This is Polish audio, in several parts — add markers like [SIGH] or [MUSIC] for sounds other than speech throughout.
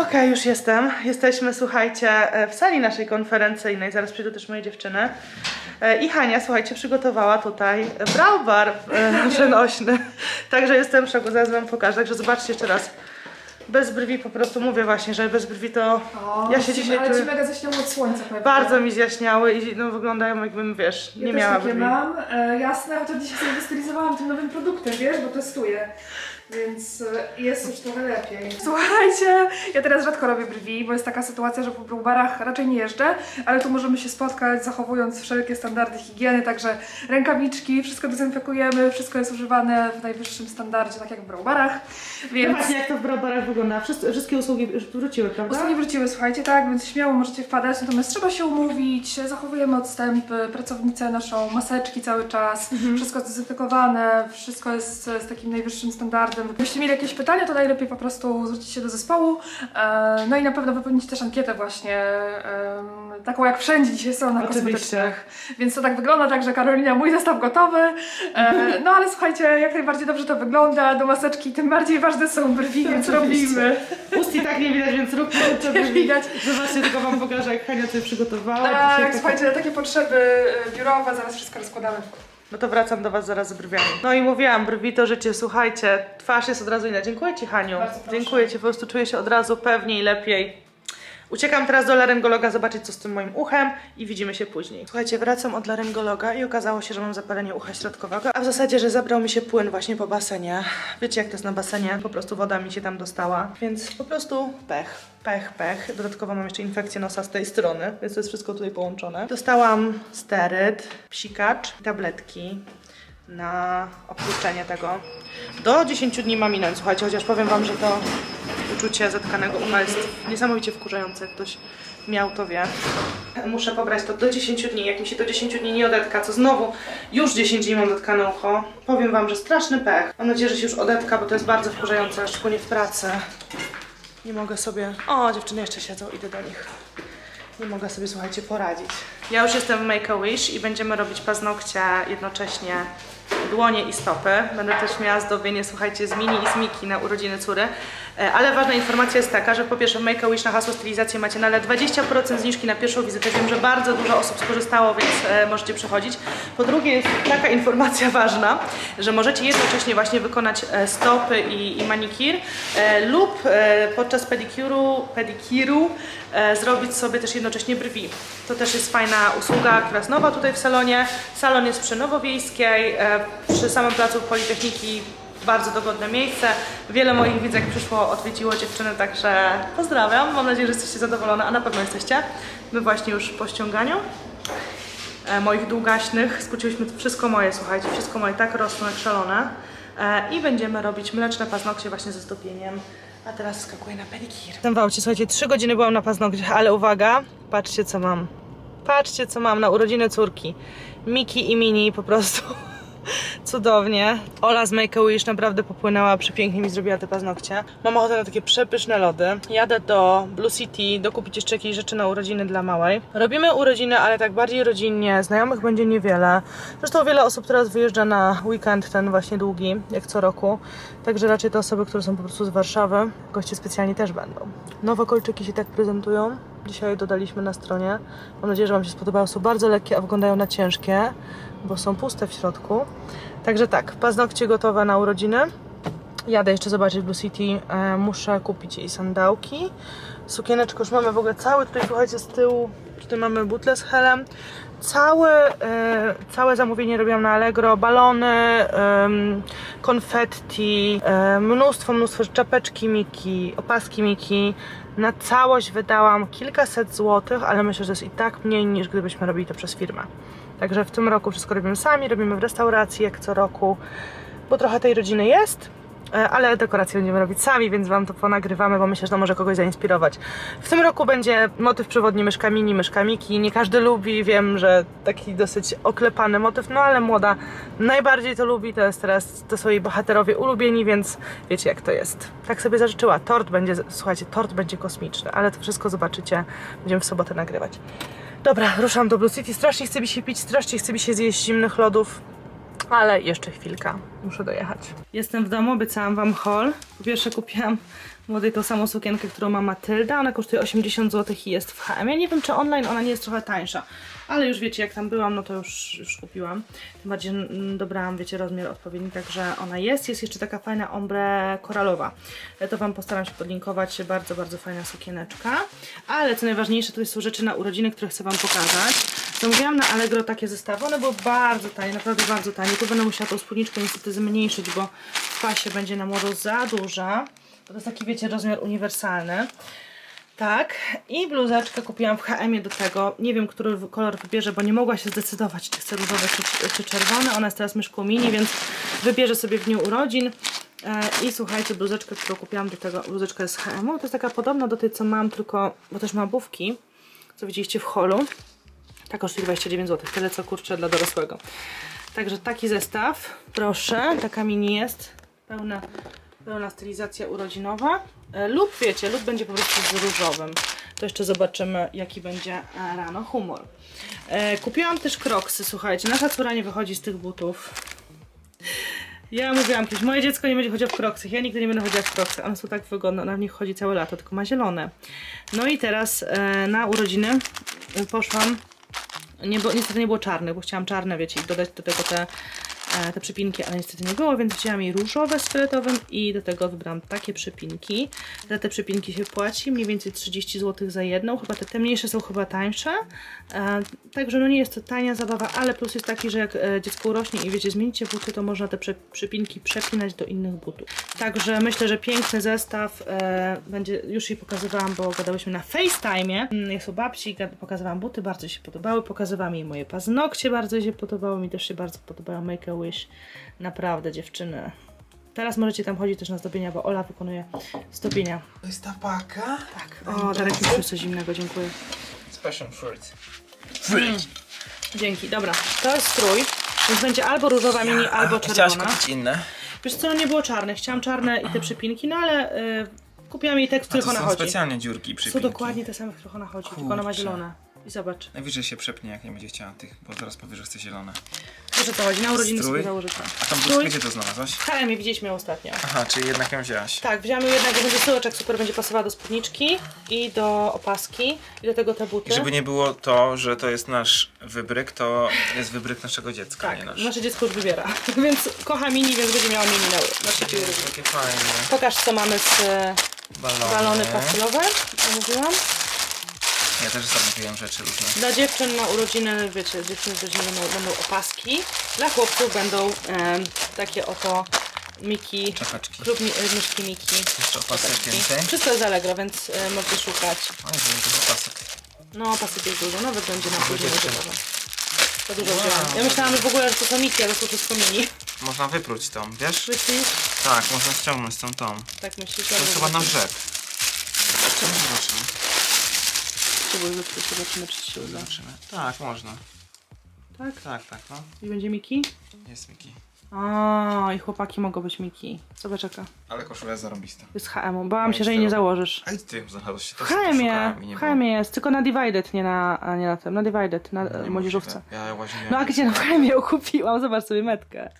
Okej, już jestem. Jesteśmy, słuchajcie, e, w sali naszej konferencyjnej. Zaraz przyjdą też moje dziewczyny. E, I Hania, słuchajcie, przygotowała tutaj browar przenośny. [LAUGHS] Także jestem w szoku, zaraz wam pokażę. Także zobaczcie jeszcze raz. Bez brwi po prostu mówię właśnie, że bez brwi to ja się dzisiaj Ale ci czuję... mega zaśniało od słońca powiem. Bardzo mi zjaśniały i no, wyglądają jakbym, wiesz, ja nie też miała brwi. mam, e, jasne, chociaż dzisiaj sobie wystylizowałam tym nowym produktem, wiesz, bo testuję. Więc e, jest już trochę lepiej. Słuchajcie, ja teraz rzadko robię brwi, bo jest taka sytuacja, że po brubarach raczej nie jeżdżę, ale tu możemy się spotkać zachowując wszelkie standardy higieny, także rękawiczki, wszystko dezynfekujemy, wszystko jest używane w najwyższym standardzie, tak jak w brubarach, No więc... właśnie, jak to w browarach wygląda. Wszystkie, wszystkie usługi już wróciły, prawda? Usługi wróciły, słuchajcie, tak, więc śmiało możecie wpadać, natomiast trzeba się umówić, zachowujemy odstępy, pracownice noszą maseczki cały czas, wszystko jest zdezynfekowane, wszystko jest z takim najwyższym standardem. Jeśli mieli jakieś pytania, to najlepiej po prostu zwrócić się do zespołu, e, no i na pewno wypełnić też ankietę właśnie, em, taką jak wszędzie dzisiaj są na Oczywiście. kosmetycznych. Więc to tak wygląda, także Karolina, mój zestaw gotowy, e, no ale słuchajcie, jak najbardziej dobrze to wygląda, do maseczki tym bardziej ważne są brwi, więc Oczywiście. robimy. Ust i tak nie widać, więc róbmy to, Nie widać. Zobaczcie, tylko wam pokażę, jak Hania coś przygotowała. Tak, Dzisiaj słuchajcie, takie potrzeby e, biurowe, zaraz wszystko rozkładamy. No to wracam do was zaraz z brwiami. No i mówiłam, brwi to życie, słuchajcie, twarz jest od razu inna. Dziękuję ci, Haniu. Dziękuję ci, po prostu czuję się od razu pewniej, lepiej. Uciekam teraz do laryngologa zobaczyć, co z tym moim uchem i widzimy się później. Słuchajcie, wracam od laryngologa i okazało się, że mam zapalenie ucha środkowego, a w zasadzie, że zabrał mi się płyn właśnie po basenie. Wiecie, jak to jest na basenie? Po prostu woda mi się tam dostała, więc po prostu pech. Pech, pech. Dodatkowo mam jeszcze infekcję nosa z tej strony, więc to jest wszystko tutaj połączone. Dostałam steryd, psikacz, tabletki na oprószczenie tego. Do 10 dni ma minąć, słuchajcie, chociaż powiem wam, że to uczucie zatkanego ucha jest niesamowicie wkurzające. Ktoś miał, to wie. Muszę pobrać to do 10 dni. Jak mi się to 10 dni nie odetka, co znowu już 10 dni mam dotkane ucho. Powiem wam, że straszny pech. Mam nadzieję, że się już odetka, bo to jest bardzo wkurzające, szczególnie w pracy. Nie mogę sobie... O, dziewczyny jeszcze siedzą, idę do nich. Nie mogę sobie, słuchajcie, poradzić. Ja już jestem w Make-A-Wish i będziemy robić paznokcie jednocześnie dłonie i stopy. Będę też miała zdobienie, słuchajcie, z mini i z Miki na urodziny córy. E, Ale ważna informacja jest taka, że po pierwsze w Make-A-Wish na hasło stylizację macie na ale 20% zniżki na pierwszą wizytę. Wiem, że bardzo dużo osób skorzystało, więc e, możecie przychodzić. Po drugie jest taka [LAUGHS] informacja ważna, że możecie jednocześnie właśnie wykonać e, stopy i, i manikir lub podczas pedikuru, pedikiru zrobić sobie też jednocześnie brwi. To też jest fajna usługa, która jest nowa tutaj w salonie. Salon jest przy Nowowiejskiej, przy samym placu Politechniki. Bardzo dogodne miejsce. Wiele moich widzek przyszło, odwiedziło dziewczyny, także pozdrawiam. Mam nadzieję, że jesteście zadowolone, a na pewno jesteście. My właśnie już po ściąganiu e, moich długaśnych. Skróciłyśmy wszystko moje, słuchajcie, wszystko moje tak rosną jak szalone. E, I będziemy robić mleczne paznokcie właśnie ze zdobieniem. A teraz skakuję na pedikir. Jestem w aucie, słuchajcie, trzy godziny byłam na paznokciach, ale uwaga, patrzcie co mam. Patrzcie co mam na urodziny córki. Miki i Mini po prostu. Cudownie. Ola z Make a Wish naprawdę popłynęła, przepięknie mi zrobiła te paznokcie. Mam ochotę na takie przepyszne lody. Jadę do Blue City dokupić jeszcze jakieś rzeczy na urodziny dla małej. Robimy urodziny, ale tak bardziej rodzinnie. Znajomych będzie niewiele. Zresztą wiele osób teraz wyjeżdża na weekend ten właśnie długi, jak co roku. Także raczej to osoby, które są po prostu z Warszawy. Goście specjalni też będą. Nowe kolczyki się tak prezentują. Dzisiaj dodaliśmy na stronie. Mam nadzieję, że Wam się spodobały. Są bardzo lekkie, a wyglądają na ciężkie, bo są puste w środku. Także tak, paznokcie gotowe na urodziny. Jadę jeszcze zobaczyć Blue City. E, muszę kupić jej sandałki. Sukieneczkę już mamy w ogóle cały tutaj, słuchajcie, z tyłu. Tutaj mamy butle z helem. Całe, e, całe zamówienie robiłam na Allegro. Balony, em, konfetti, e, mnóstwo, mnóstwo czapeczki Miki, opaski Miki. Na całość wydałam kilkaset złotych, ale myślę, że jest i tak mniej niż gdybyśmy robili to przez firmę. Także w tym roku wszystko robimy sami, robimy w restauracji jak co roku, bo trochę tej rodziny jest, ale dekoracje będziemy robić sami, więc Wam to ponagrywamy, bo myślę, że to może kogoś zainspirować. W tym roku będzie motyw przewodni myszka mini, myszka Miki. Nie każdy lubi, wiem, że taki dosyć oklepany motyw, no ale młoda najbardziej to lubi, to jest teraz, to są jej bohaterowie ulubieni, więc wiecie jak to jest. Tak sobie zażyczyła. Tort będzie, słuchajcie, tort będzie kosmiczny, ale to wszystko zobaczycie, będziemy w sobotę nagrywać. Dobra, ruszam do Blue City. Strasznie chce mi się pić, strasznie chce mi się zjeść zimnych lodów, ale jeszcze chwilka. Muszę dojechać. Jestem w domu, obiecałam wam haul. Po pierwsze kupiłam młodej tą samą sukienkę, którą ma Matylda. Ona kosztuje 80 zł i jest w H&M. Ja nie wiem, czy online ona nie jest trochę tańsza. Ale już wiecie, jak tam byłam, no to już, już kupiłam. Tym bardziej mm, dobrałam, wiecie, rozmiar odpowiedni, także ona jest. Jest jeszcze taka fajna ombre koralowa. Ja to wam postaram się podlinkować. Bardzo, bardzo fajna sukieneczka. Ale co najważniejsze, tutaj są rzeczy na urodziny, które chcę wam pokazać. Zamówiłam na Allegro takie zestawy. One były bardzo tanie, naprawdę bardzo tanie. Tu będę musiała tą spódniczkę niestety zmniejszyć, bo w pasie będzie na młodo za duża. To jest taki, wiecie, rozmiar uniwersalny. Tak, i bluzeczkę kupiłam w H&M do tego. Nie wiem, który kolor wybierze, bo nie mogła się zdecydować, czy chce różowy, czy, czy czerwony. Ona jest teraz myszką mini, więc wybierze sobie w dniu urodzin. E, I słuchajcie, bluzeczkę, którą kupiłam do tego, bluzeczka z H&M. To jest taka podobna do tej, co mam, tylko, bo też ma bówki, co widzieliście w holu. Ta kosztuje 29 zł, tyle co kurczę dla dorosłego. Także taki zestaw, proszę, taka mini jest, pełna, pełna stylizacja urodzinowa. E, Lub wiecie, lub będzie po prostu z różowym. To jeszcze zobaczymy, jaki będzie e, rano humor. E, kupiłam też kroksy, słuchajcie, nasza córa nie wychodzi z tych butów. Ja mówiłam kiedyś, moje dziecko nie będzie chodziło w kroksach, ja nigdy nie będę chodziła w kroksach, one są tak wygodne, ona w nich chodzi całe lato, tylko ma zielone. No i teraz na urodziny poszłam nie, niestety nie było czarnych, bo chciałam czarne, wiecie, i dodać do tego te, te przypinki, ale niestety nie było, więc wzięłam jej różowe z fioletowym i do tego wybrałam takie przypinki. Za te przypinki się płaci mniej więcej 30 zł za jedną, chyba te, te mniejsze są chyba tańsze. E, także no nie jest to tania zabawa, ale plus jest taki, że jak e, dziecko urośnie i wiecie, zmienicie buty, to można te przypinki przepinać do innych butów. Także myślę, że piękny zestaw e, będzie, już jej pokazywałam, bo gadałyśmy na FaceTime. Jest u babci, pokazywałam buty, bardzo się podobały, pokazywałam jej moje paznokcie, bardzo się podobało, mi też się bardzo podobało Make Naprawdę dziewczyny. Teraz możecie tam chodzić też na zdobienia, bo Ola wykonuje zdobienia. To jest ta paka? Tak. O, Darek mi przyniósł coś zimnego, dziękuję. Z passion fruit. Dzięki, dobra. To jest strój, więc będzie albo różowa mini, albo Chciałaś czerwona. kupić inne? Wiesz co, nie było czarnych, chciałam czarne i te przypinki, no ale y, kupiłam jej te, w A których to ona są chodzi. specjalnie dziurki przy Są dokładnie te same, w których ona chodzi, tylko ona ma Kurczę. zielone. I zobacz, Najwyżej się przepnie, jak nie będzie chciała tych, bo zaraz powie, że chce zielone. wiesz o co chodzi, na urodziny Strój? sobie założę to. A tą Strój. gdzie to znalazłaś? W HM widzieliśmy ją ostatnio. Aha, czyli jednak ją wzięłaś. Tak, wziąłam ją jednak, bo będzie syłeczek super, będzie pasowała do spódniczki i do opaski i do tego te buty. I żeby nie było to, że to jest nasz wybryk, to jest wybryk naszego dziecka, Tak, nie nasz. nasze dziecko już wybiera, [LAUGHS] więc kocha mini, więc będzie miała mini na, na trzeciej urodziny. Takie fajne. Pokaż co mamy z e, Balony. balony pastelowe, zamówiłam. Ja też zamówiłem rzeczy różne. Dla dziewczyn na urodziny, wiecie, dziewczyny z rodziny będą, będą opaski. Dla chłopców będą em, takie oto Miki, Czapeczki. klub mi, e, myszki Miki. Jeszcze opasek Czapeczki. więcej. Wszystko jest Allegro, więc e, możecie szukać. Oj, to jest opasek. No, opasek jest dużo, nawet będzie na później dziewczyn. używane. To dużo Wow. Ja myślałam że w ogóle, że to są Miki, ale to wszystko mini. Można wypróć tą, wiesz? Myślisz? Tak, można ściągnąć tą tą. Tak myślisz? To jest chyba na rzep. Zobaczymy. Spróbuj wypróć, zobaczymy czy ci się uda. Zobaczymy. Tak, można. Tak? Tak, tak, no. I będzie Miki? Jest Miki. O, i chłopaki mogą być Miki. Zobacz jaka. Ale koszula jest zarąbista. Jest HM-u. Bałam się, że jej nie założysz. A i ty znalazłeś się to W HM-ie, w było. HM jest, tylko na Divided, nie na, a nie na tym, na Divided, na e, młodzieżówce. Ja łaziłem. No a gdzie na HM ją kupiłam? Zobacz sobie metkę.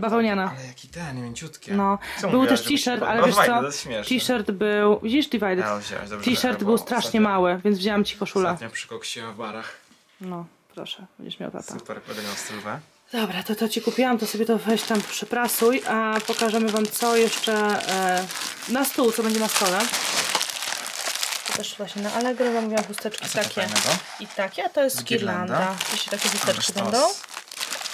Bawełniana. Ale jaki ten, mięciutkie. No, Co był mówiłaś, też żeby t-shirt, ale no, wiesz co? To jest śmieszne. T-shirt był, widzisz Divided? Wziąłeś, dobrze, T-shirt był strasznie Ostatnio- mały, więc wzięłam ci koszulę. Ostatnio przy koksie w barach. No, proszę, będziesz miał tata. Super, będę miał stylówę. Dobra, to to ci kupiłam, to sobie to weź tam przyprasuj, a pokażemy wam co jeszcze e, na stół, co będzie na stole. To też właśnie na Allegro zamówiłam chusteczki Co to takie fajnego? i takie, a to jest Girlanda? girlanda. Jeśli takie chusteczki sztos. będą.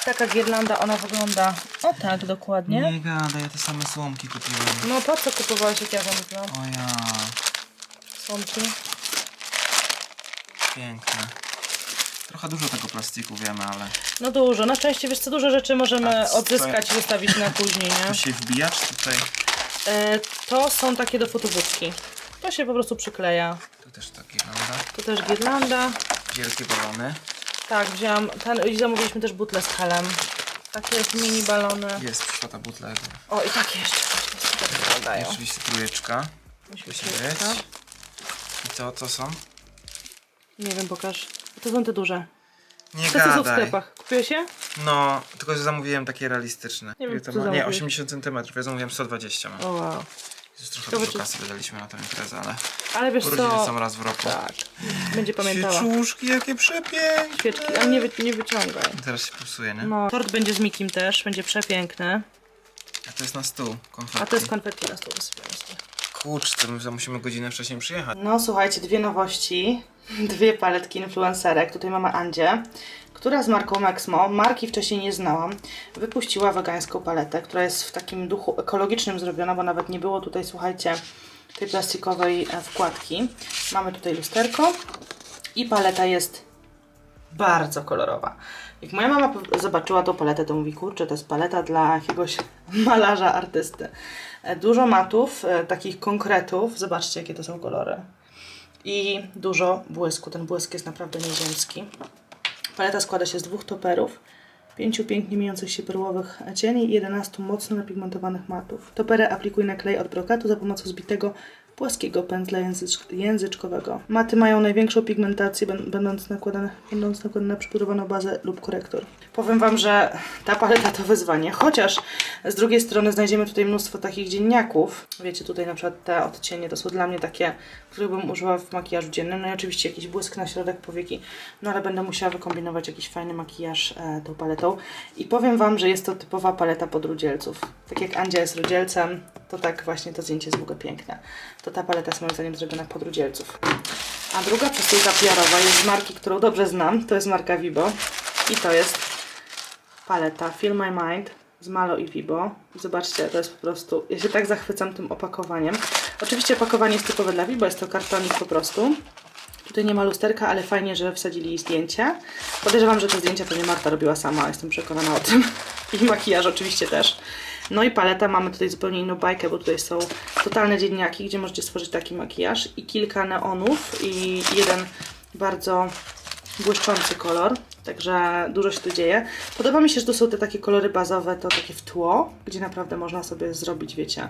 Taka girlanda, ona wygląda o tak dokładnie. Nie gadaj, ja te same słomki kupiłem. No po co kupowałeś jak ja zamówiłam O ja, słomki? piękne. Trochę dużo tego plastiku wiemy, ale No dużo, na szczęście wiesz co, dużo rzeczy możemy co to odzyskać i zostawić na później, nie? się wbija, czy tutaj? E, to są takie do fotobudki. To się po prostu przykleja. Tu też ta girlanda. Tu też girlanda. Wielkie balony. Tak, wzięłam, ten, i zamówiliśmy też butle z helem. Takie jest mini balony. Jest przyszła ta butla. O, i takie jeszcze. Tak wyglądają. Oczywiście trójeczka. Musi Musi być. I to, co są? Nie wiem, pokaż. To są te duże. Nie Te co są w gadaj. sklepach. Kupiłeś je? No, tylko że zamówiłem takie realistyczne. Nie wiem, Ile to co ma? Nie, zamówiłeś? 80 cm, ja zamówiłem 120 mam. O wow. Już trochę Ciekawe, dużo czy- kasy wydaliśmy na tę imprezę, ale Ale wiesz urodziny co? są raz w roku. Tak. Będzie pamiętała. Świeczuszki, jakie przepiękne! Świeczki, ale nie, wy, nie wyciągaj. Teraz się popsuje, nie? No. Tort będzie z Mikim też, będzie przepiękny. A to jest na stół, konfetti. A to jest konfetti na stół wysypiamy sobie. Kurczę, my musimy godzinę wcześniej przyjechać. No słuchajcie, dwie nowości. [LAUGHS] Dwie paletki influencerek. Tutaj mamy Andzie, która z marką Maxmo, marki wcześniej nie znałam, wypuściła wegańską paletę, która jest w takim duchu ekologicznym zrobiona, bo nawet nie było tutaj, słuchajcie, tej plastikowej e, wkładki. Mamy tutaj lusterko i paleta jest bardzo kolorowa. Jak moja mama zobaczyła tą paletę, to mówi, kurczę, to jest paleta dla jakiegoś [LAUGHS] malarza, artysty. E, Dużo matów, e, takich konkretów. Zobaczcie, jakie to są kolory. I dużo błysku. Ten błysk jest naprawdę nieziemski. Paleta składa się z dwóch toperów, pięciu pięknie mieniących się perłowych cieni i 11 mocno napigmentowanych matów. Topery aplikuj na klej od brokatu za pomocą zbitego płaskiego pędzla języcz języczkowego. Maty mają największą pigmentację, bę- będąc nakładane, będąc nakładane na przybudowaną bazę lub korektor. Powiem Wam, że ta paleta to wyzwanie, chociaż z drugiej strony znajdziemy tutaj mnóstwo takich dzienniaków. Wiecie, tutaj na przykład te odcienie to są dla mnie takie, których bym użyła w makijażu dziennym. No i oczywiście jakiś błysk na środek powieki, no ale będę musiała wykombinować jakiś fajny makijaż e, tą paletą. I powiem Wam, że jest to typowa paleta pod rudzielców. Tak jak Andzia jest rudzielcem, to tak właśnie to zdjęcie jest w ogóle piękne. To ta paleta jest moim zdaniem zrobiona pod rudzielców. A druga przesyłka PR-owa jest z marki, którą dobrze znam. To jest marka Vibo. I to jest paleta Feel My Mind z Malo i Vibo. Zobaczcie, to jest po prostu... Ja się tak zachwycam tym opakowaniem. Oczywiście opakowanie jest typowe dla Vibo, jest to kartonik po prostu. Tutaj nie ma lusterka, ale fajnie, że wsadzili zdjęcie. Podejrzewam, że te zdjęcia to nie Marta robiła sama, jestem przekonana o tym. [LAUGHS] I makijaż oczywiście też. No i paleta, mamy tutaj zupełnie inną bajkę, bo tutaj są totalne dzienniaki, gdzie możecie stworzyć taki makijaż i kilka neonów i jeden bardzo błyszczący kolor, także dużo się tu dzieje. Podoba mi się, że to są te takie kolory bazowe, to takie w tło, gdzie naprawdę można sobie zrobić, wiecie,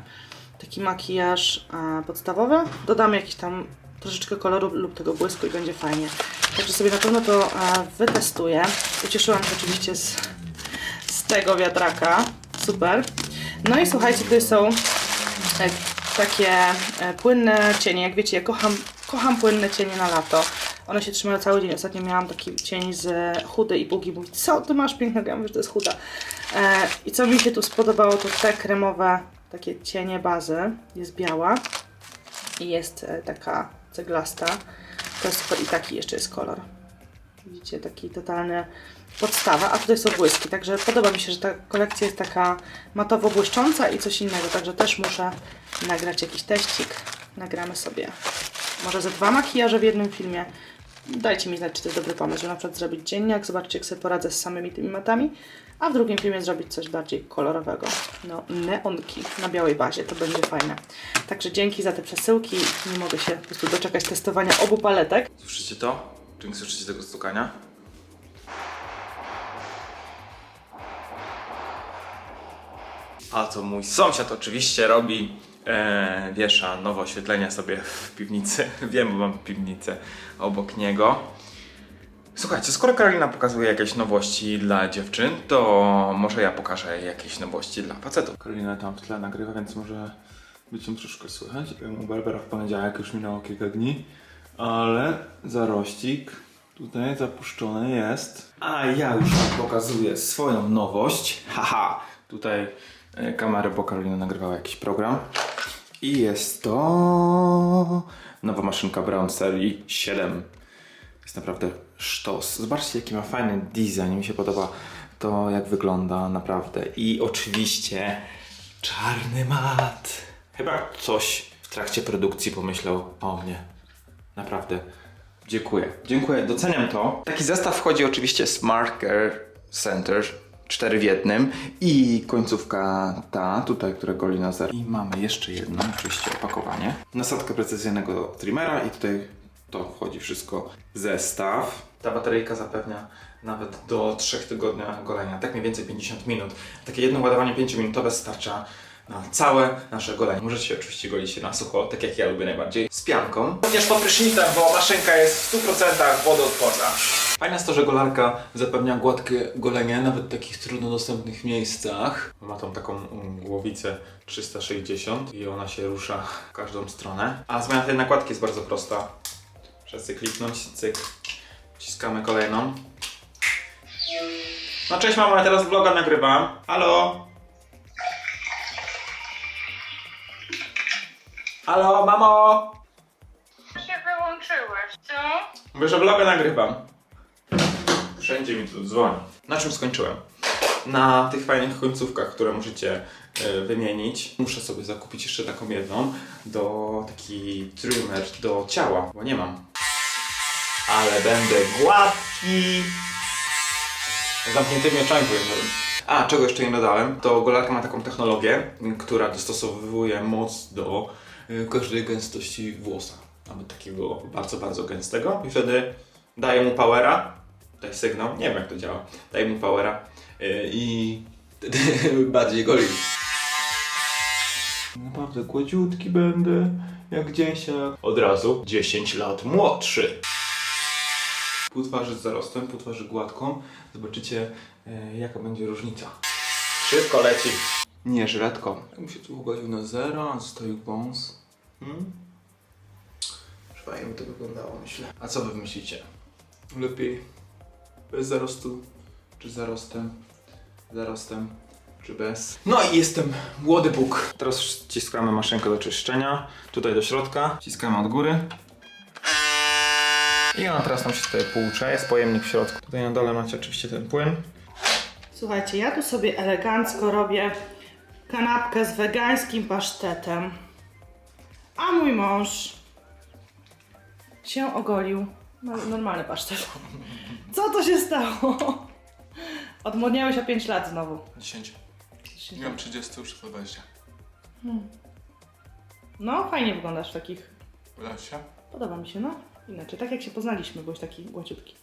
taki makijaż e, podstawowy. Dodamy jakiś tam troszeczkę koloru lub tego błysku i będzie fajnie. Także sobie na pewno to e, wytestuję. Ucieszyłam się oczywiście z, z tego wiatraka. Super. No i słuchajcie, tutaj są e, takie e, płynne cienie. Jak wiecie, ja kocham, kocham płynne cienie na lato. One się trzymają cały dzień. Ostatnio miałam taki cień z chudy i Bugi mówi, co ty masz pięknego? Ja mówię, że to jest chuda. E, I co mi się tu spodobało, to te kremowe takie cienie bazy. Jest biała i jest e, taka ceglasta. To jest super i taki jeszcze jest kolor. Widzicie, taki totalny podstawa, a tutaj są błyski, także podoba mi się, że ta kolekcja jest taka matowo błyszcząca i coś innego, także też muszę nagrać jakiś teścik. Nagramy sobie może ze dwa makijaże w jednym filmie. Dajcie mi znać, czy to jest dobry pomysł, żeby na przykład zrobić dziennik, zobaczcie jak sobie poradzę z samymi tymi matami, a w drugim filmie zrobić coś bardziej kolorowego. No, neonki na białej bazie, to będzie fajne. Także dzięki za te przesyłki, nie mogę się po prostu doczekać testowania obu paletek. Słyszycie to? Czy nie słyszycie tego stukania? A co mój sąsiad oczywiście robi, e, wiesza nowe oświetlenia sobie w piwnicy. [LAUGHS] Wiem, bo mam piwnicę obok niego. Słuchajcie, skoro Karolina pokazuje jakieś nowości dla dziewczyn, to może ja pokażę jakieś nowości dla facetów. Karolina tam w tle nagrywa, więc może być ją troszkę słychać. U Barbera w poniedziałek już minęło kilka dni, ale zarościk tutaj zapuszczony jest. A ja już pokazuję swoją nowość. Haha, tutaj kamerę, bo Karolina nagrywała jakiś program. I jest to nowa maszynka Brown serii 7 jest naprawdę sztos. Zobaczcie, jaki ma fajny design. Mi się podoba to, jak wygląda naprawdę. I oczywiście czarny mat. Chyba ktoś w trakcie produkcji pomyślał o mnie. Naprawdę. Dziękuję. Dziękuję, doceniam to. Taki zestaw wchodzi oczywiście z Marker Center. 4 w jednym i końcówka ta, tutaj, która goli na zero. I mamy jeszcze jedno, oczywiście opakowanie. Nasadka precyzyjnego trimmera i tutaj to wchodzi wszystko zestaw. Ta bateryjka zapewnia nawet do 3 tygodnia golenia, tak mniej więcej 50 minut. Takie jedno ładowanie 5-minutowe starcza na całe nasze golenie. Możecie się oczywiście golić się na sucho, tak jak ja lubię najbardziej, z pianką. Również pod prysznicem, bo maszynka jest w 100% wodoodporna. Fajne jest to, że golarka zapewnia gładkie golenie, nawet w takich trudno dostępnych miejscach. Ma tą taką um, głowicę 360 i ona się rusza w każdą stronę. A zmiana tej nakładki jest bardzo prosta. Wszyscy kliknąć, cyk. Wciskamy kolejną. No cześć mamo, ja teraz vloga nagrywam. Halo? Halo, mamo? się wyłączyłeś, co? Mówię, że vloga nagrywam. Wszędzie mi tu dzwoni. Na czym skończyłem? Na tych fajnych końcówkach, które możecie e, wymienić. Muszę sobie zakupić jeszcze taką jedną do taki trimmer do ciała, bo nie mam. Ale będę gładki. Z zamkniętymi oczami powiem. A, czego jeszcze nie dodałem, to golarka ma taką technologię, która dostosowuje moc do każdej gęstości włosa. Nawet takiego bardzo, bardzo gęstego. I wtedy daje mu powera, daje sygnał, nie wiem jak to działa, daje mu powera y, i wtedy [LAUGHS] bardziej goli. Naprawdę gładziutki będę, jak dziesiak. Od razu 10 lat młodszy. Pół twarzy z zarostem, pół twarzy gładką. Zobaczycie, e, jaka będzie różnica. Szybko leci. Nie, żyletką. Jakbym się tu ugodził na zero, stoi wąs. Hmm? Fajnie by to wyglądało, myślę. A co wy myślicie? Lepiej bez zarostu, czy zarostem? Zarostem, czy bez? No i jestem młody Bóg. Teraz wciskamy maszynkę do czyszczenia. Tutaj do środka. Wciskamy od góry. I ona teraz nam się tutaj płucze, jest pojemnik w środku. Tutaj na dole macie oczywiście ten płyn. Słuchajcie, ja tu sobie elegancko robię kanapkę z wegańskim pasztetem. A mój mąż się ogolił. No, normalny pasztet. Co to się stało? Odmłodniałeś o 5 lat znowu. 10. Miałem 30, już 20. No, fajnie wyglądasz w takich. Uda się? Podoba mi się, no. Inaczej, tak jak się poznaliśmy, byłeś taki gładziutki.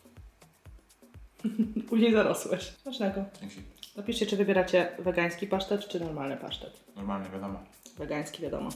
[LAUGHS] Później zarosłeś. Smacznego. Dzięki. Napiszcie, czy wybieracie wegański pasztet, czy normalny pasztet. Normalnie, wiadomo. Wegański, wiadomo.